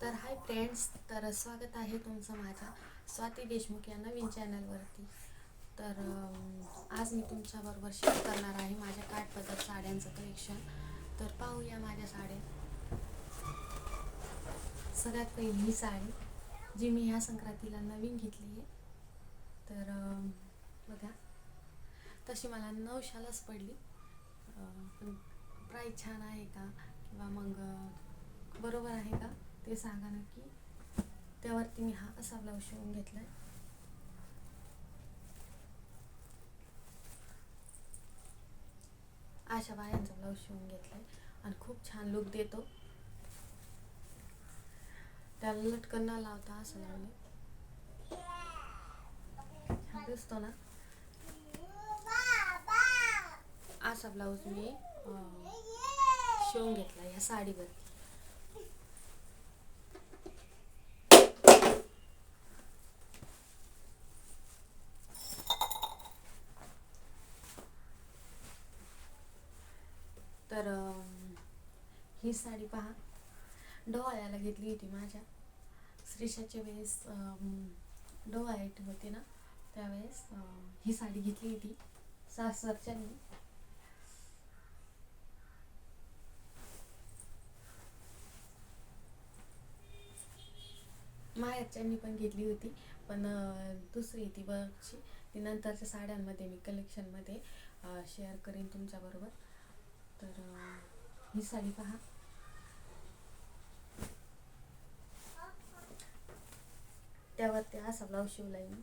तर hi friends तर स्वागत आहे तुमचं माझ्या स्वाती देशमुख या नवीन चॅनलवरती तर आज मी तुमच्याबरोबर शेअर करणार आहे माझ्या काठपदर साड्यांचं कलेक्शन तर पाहूया माझ्या साड्या. सगळ्यात पहिली ही साडी जी मी ह्या संक्रांतीला नवीन घेतली आहे. तर बघा तशी मला नऊशालाच पडली. पण प्राईस छान आहे का? किंवा मग बरोबर आहे का? ते सांगा नक्की त्यावरती मी हा असा ब्लाऊज शिवून घेतलाय. अशा बायांचा ब्लाऊज शिवून घेतलाय आणि खूप छान लुक देतो. त्याला लटकन न लावता असं लावले छान दिसतो ना? असा ब्लाऊज मी शिवून घेतला ह्या साडीवरती तर अं, ही साडी पहा. डोहाळ्याला घेतली होती माझ्या. श्रीषाच्या वेळेस अं, होती ना त्यावेळेस ही साडी घेतली होती. सासरच्यांनी माहेरच्यांनी पण घेतली होती. पण दुसरी ती वर्कची ती नंतरच्या साड्यांमध्ये मी कलेक्शनमध्ये शेअर करेन तुमच्याबरोबर. तर ही साडी पहा. त्यावरती असा ब्लाऊज शिवलाय मी.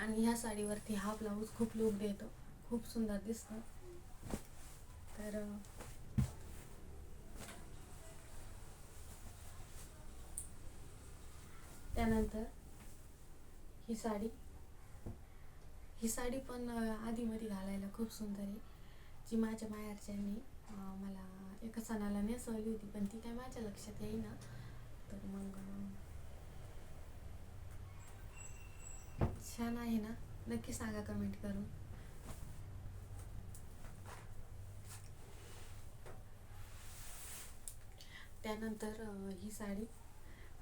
आणि ह्या साडीवरती हा ब्लाऊज खूप लुक देतो. खूप सुंदर दिसतो तर अं, त्यानंतर ही साडी. ही साडी पण आधीमध्ये घालायला खूप सुंदर आहे. जी माझ्या माहेरच्यांनी मला एका सणाला नेसवली होती पण ती काय माझ्या लक्षात येईना. तर मग छान आहे ना? नक्की सांगा कमेंट करून. त्यानंतर ही साडी.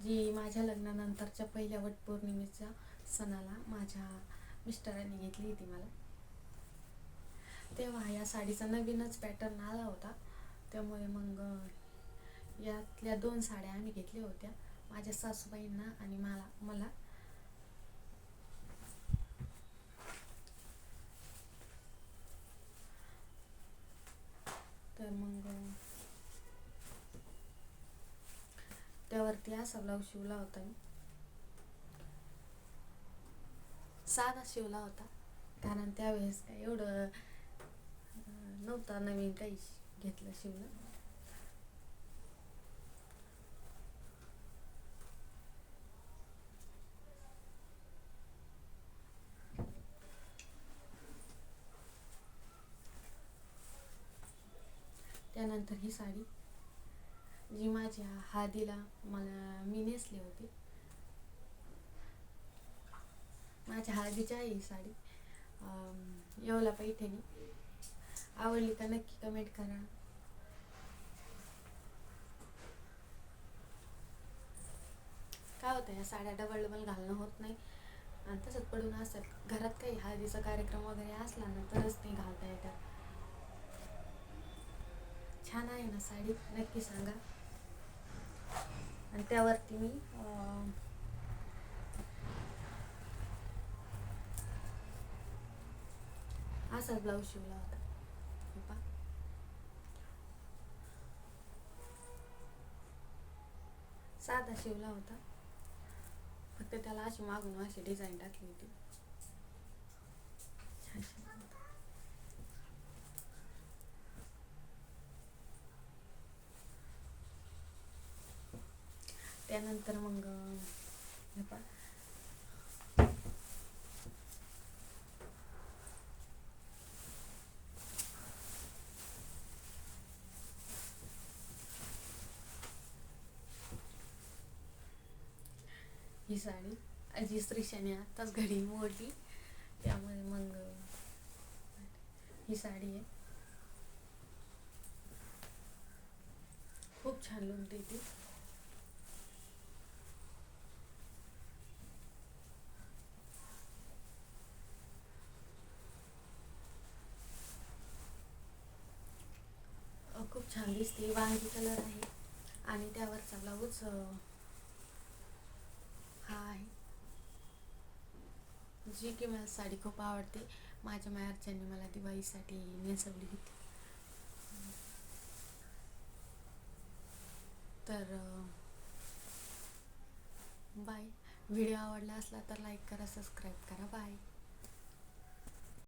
जी माझ्या लग्नानंतरच्या पहिल्या वटपौर्णिमेच्या सणाला माझ्या मिस्टरांनी घेतली होती मला. तेव्हा या साडीचा नवीनच पॅटर्न आला होता. त्यामुळे मग यातल्या दोन साड्या आम्ही घेतल्या होत्या. माझ्या सासूबाईंना आणि मला मला तर मग त्यावरती असा ब्लाऊज शिवला होता मी. साधा शिवला होता. कारण त्यावेळेस काय एवढं नव्हता नवीन काही घेतलं शिवलं त्यानंतर ही साडी जी माझ्या हळदीला मला मी नेसली होती. माझ्या हळदीची आहे ही साडी अं, येवला पैठणी. आवडली का नक्की कमेंट करा. काय होतं या साड्या डबल डबल घालणं होत नाही. आणि तसंच पडून असतात. घरात काही हळदीचा कार्यक्रम वगैरे असला ना तरच ते घालता येतात छान आहे ना साडी नक्की सांगा. आणि त्यावरती मी असा असाच ब्लाऊज शिवला होता. पहा. साधा शिवला होता. फक्त त्याला अशी मागून अशी डिझाईन टाकली होती. नंतर मग ही साडी आजी स्त्रीशाने आत्ताच घडी मोडली. त्यामुळे मग ही साडी आहे. खूप छान लोणते देते. खूप दिसते वांगी कलर आहे. आणि त्यावरचा ब्लाऊज हा आहे. जी की मला साडी खूप आवडते. माझ्या मायरच्यांनी मला दिवाळीसाठी नेसवली होती. तर बाय. व्हिडिओ आवडला असला तर लाईक करा सबस्क्राईब करा. बाय.